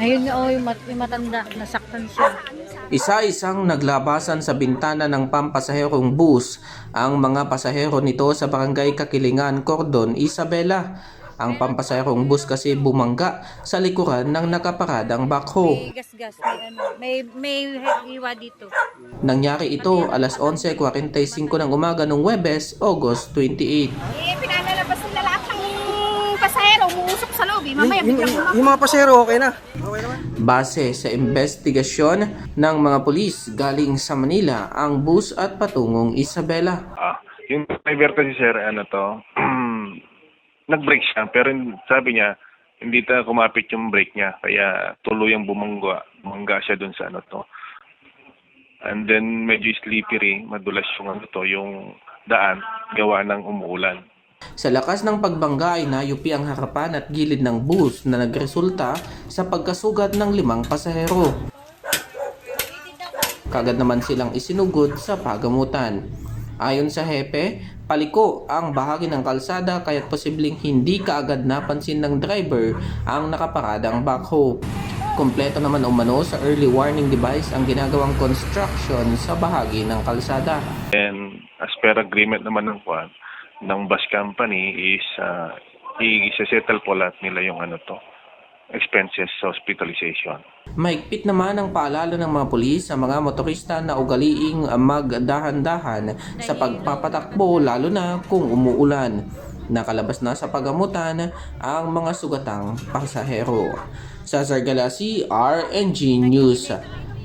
Ayun nga, oh, yung, mat- yung matanda, nasaktan siya. Isa-isang naglabasan sa bintana ng pampasaherong bus ang mga pasahero nito sa barangay Kakilingan, Cordon, Isabela. Ang pampasaherong bus kasi bumangga sa likuran ng nakaparadang backhoe. May gas-gas, may ano, may, may hiwa dito. Nangyari ito alas 11.45 ng umaga ng Webes, August 28. Eh, pinalalabas nila lahat ng umuusok sa loob. Eh. Mamaya, yung, biglang yung, yung mga pasero, okay na. Okay naman. Base sa investigasyon ng mga pulis galing sa Manila ang bus at patungong Isabela. Ah, yung driver kasi sir, ano to, nag-brake siya, pero sabi niya, hindi ta kumapit yung brake niya, kaya tuluyang bumangga, bumangga siya dun sa ano to. And then medyo slippery, madulas yung ano to, yung daan, gawa ng umuulan. Sa lakas ng pagbangga ay nayupi ang harapan at gilid ng bus na nagresulta sa pagkasugat ng limang pasahero. Kagad naman silang isinugod sa pagamutan. Ayon sa hepe, paliko ang bahagi ng kalsada kaya't posibleng hindi kaagad napansin ng driver ang nakaparadang backhoe. Kompleto naman umano sa early warning device ang ginagawang construction sa bahagi ng kalsada. And as per agreement naman ng kwan, ng bus company is uh, i-settle po lahat nila yung ano to, expenses sa hospitalization. Maigpit naman ang paalala ng mga pulis sa mga motorista na ugaliing magdahan-dahan sa pagpapatakbo lalo na kung umuulan. Nakalabas na sa pagamutan ang mga sugatang pasahero. Sa Sargalasi, RNG News.